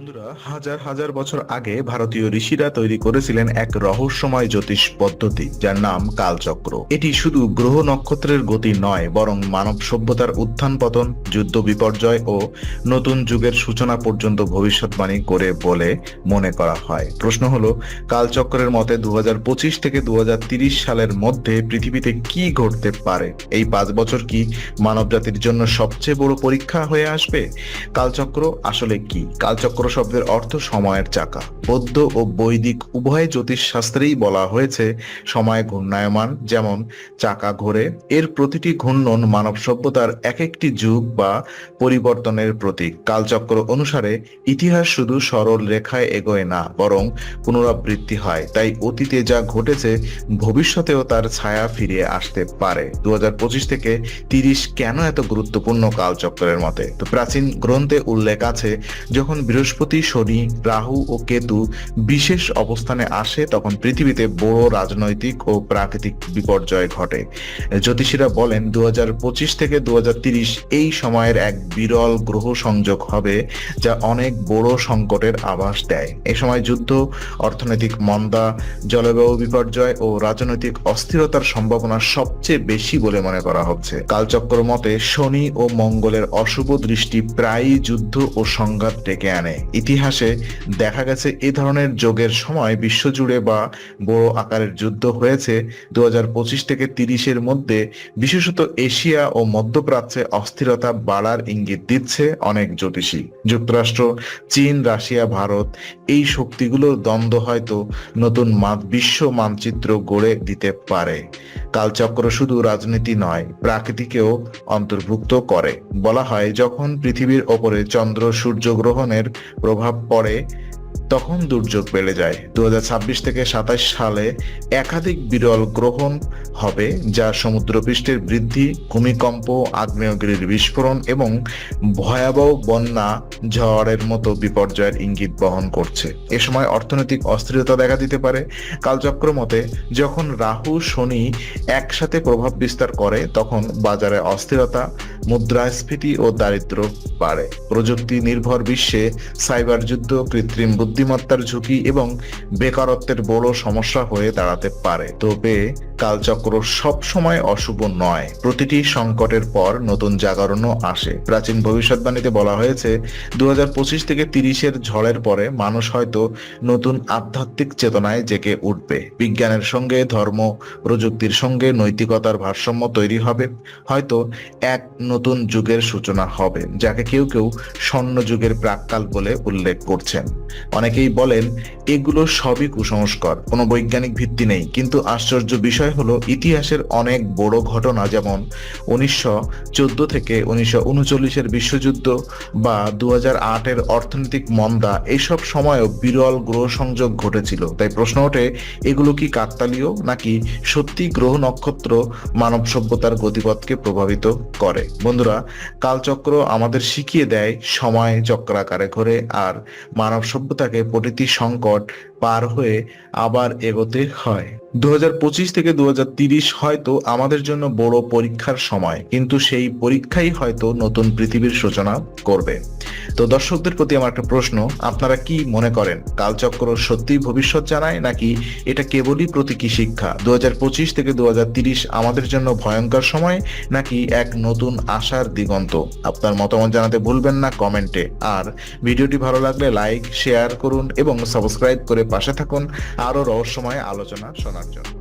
বন্ধুরা, হাজার হাজার বছর আগে ভারতীয় ঋষিরা তৈরি করেছিলেন এক রহস্যময় জ্যোতিষ পদ্ধতি, যার নাম কালচক্র। এটি শুধু গ্রহ নক্ষত্রের গতি নয়, বরং মানব সভ্যতার উত্থান পতন, যুদ্ধ বিপর্যয় ও নতুন যুগের সূচনা পর্যন্ত ভবিষ্যৎবাণী করে বলে মনে করা হয়। প্রশ্ন হলো, কালচক্রের মতে দু হাজার পঁচিশ থেকে দু সালের মধ্যে পৃথিবীতে কি ঘটতে পারে? এই পাঁচ বছর কি মানবজাতির জন্য সবচেয়ে বড় পরীক্ষা হয়ে আসবে? কালচক্র আসলে কি? কালচক্র শব্দের অর্থ সময়ের চাকা। বৌদ্ধ ও বৈদিক উভয় জ্যোতিষ শাস্ত্রেই বলা হয়েছে সময় ঘূর্ণায়মান, যেমন চাকা ঘোরে। এর প্রতিটি ঘূর্ণন মানব সভ্যতার এক একটি যুগ বা পরিবর্তনের প্রতীক। কালচক্র অনুসারে ইতিহাস শুধু সরল রেখায় এগোয় না, বরং পুনরাবৃত্তি হয়। তাই অতীতে যা ঘটেছে, ভবিষ্যতেও তার ছায়া ফিরে আসতে পারে। দু হাজার পঁচিশ থেকে তিরিশ কেন এত গুরুত্বপূর্ণ কালচক্রের মতে? তো প্রাচীন গ্রন্থে উল্লেখ আছে, যখন বৃহস্পতি শনি, রাহু ও কেতু বিশেষ অবস্থানে আসে তখন পৃথিবীতে বড় রাজনৈতিক ও প্রাকৃতিক বিপর্যয় ঘটে। জ্যোতিষীরা বলেন দু হাজার পঁচিশ থেকে দু এই সময়ের এক বিরল গ্রহ সংযোগ হবে যা অনেক বড় সংকটের আভাস দেয়। এ সময় যুদ্ধ, অর্থনৈতিক মন্দা, জলবায়ু বিপর্যয় ও রাজনৈতিক অস্থিরতার সম্ভাবনা সবচেয়ে বেশি বলে মনে করা হচ্ছে। কালচক্র মতে শনি ও মঙ্গলের অশুভ দৃষ্টি প্রায়ই যুদ্ধ ও সংঘাত ডেকে আনে। ইতিহাসে দেখা গেছে এ ধরনের যোগের সময় বিশ্বজুড়ে বা বড় আকারের যুদ্ধ হয়েছে। দু হাজার পঁচিশ থেকে তিরিশের মধ্যে বিশেষত এশিয়া ও মধ্যপ্রাচ্যে অস্থিরতা বাড়ার ইঙ্গিত দিচ্ছে অনেক জ্যোতিষী। যুক্তরাষ্ট্র, চীন, রাশিয়া, ভারত এই শক্তিগুলোর দ্বন্দ্ব হয়তো নতুন বিশ্ব মানচিত্র গড়ে দিতে পারে। কালচক্র শুধু রাজনীতি নয়, প্রাকৃতিকেও অন্তর্ভুক্ত করে। বলা হয় যখন পৃথিবীর ওপরে চন্দ্র সূর্য গ্রহণের প্রভাব পড়ে তখন দুর্যোগ বেড়ে যায়। দু হাজার ছাব্বিশ থেকে সাতাশ সালে একাধিক বিরল গ্রহণ হবে, যা সমুদ্রপৃষ্ঠের বৃদ্ধি, ভূমিকম্প, আগ্নেয়গিরির বিস্ফোরণ এবং ভয়াবহ বন্যা, ঝড়ের মতো বিপর্যয়ের ইঙ্গিত বহন করছে। এ সময় অর্থনৈতিক অস্থিরতা দেখা দিতে পারে। কালচক্র মতে, যখন রাহু, শনি একসাথে প্রভাব বিস্তার করে, তখন বাজারে অস্থিরতা, মুদ্রাস্ফীতি ও দারিদ্র বাড়ে। প্রযুক্তি নির্ভর বিশ্বে সাইবার যুদ্ধ কৃত্রিম বুদ্ধিমত্তার ঝুঁকি এবং বেকারত্বের বড় সমস্যা হয়ে দাঁড়াতে পারে। তবে কালচক্র সব সময় অশুভ নয়। প্রতিটি সংকটের পর নতুন জাগরণও আসে। প্রাচীন ভবিষ্যৎবাণীতে বলা হয়েছে দু হাজার পঁচিশ থেকে তিরিশের ঝড়ের পরে মানুষ হয়তো নতুন আধ্যাত্মিক চেতনায় জেগে উঠবে। বিজ্ঞানের সঙ্গে, ধর্ম, প্রযুক্তির সঙ্গে নৈতিকতার ভারসাম্য তৈরি হবে। হয়তো এক নতুন যুগের সূচনা হবে, যাকে কেউ কেউ স্বর্ণ যুগের প্রাককাল বলে উল্লেখ করছেন। অনেকেই বলেন, এগুলো সবই কুসংস্কার, কোনো বৈজ্ঞানিক ভিত্তি নেই। কিন্তু আশ্চর্য বিষয় হলো, ইতিহাসের অনেক বড় ঘটনা যেমন উনিশশো চোদ্দ থেকে উনিশশো উনচল্লিশের বিশ্বযুদ্ধ বা দু এর অর্থনৈতিক মন্দা এইসব সময়ও বিরল গ্রহ সংযোগ ঘটেছিল। তাই প্রশ্ন ওঠে, এগুলো কি কাকতালীয় নাকি সত্যি গ্রহ নক্ষত্র মানব সভ্যতার গতিপথকে প্রভাবিত করে? বন্ধুরা, কালচক্র আমাদের শিখিয়ে দেয় সময় চক্রাকারে ঘোরে আর মানব সভ্যতাকে প্রতিটি সংকট পার হয়ে আবার এগোতে হয়। দু হাজার পঁচিশ থেকে দু হয়তো আমাদের জন্য বড় পরীক্ষার সময়, কিন্তু সেই পরীক্ষাই হয়তো নতুন পৃথিবীর সূচনা করবে। তো দর্শকদের প্রতি আমার একটা প্রশ্ন, আপনারা কি মনে করেন, কালচক্র সত্যি ভবিষ্যৎ জানায়, নাকি এটা কেবলই প্রতীকী শিক্ষা? দু পঁচিশ থেকে দু আমাদের জন্য ভয়ঙ্কর সময়, নাকি এক নতুন আশার দিগন্ত? আপনার মতামত জানাতে ভুলবেন না কমেন্টে। আর ভিডিওটি ভালো লাগলে লাইক, শেয়ার করুন এবং সাবস্ক্রাইব করে পাশে থাকুন। আরও রহস্যময় আলোচনা শোনার জন্য।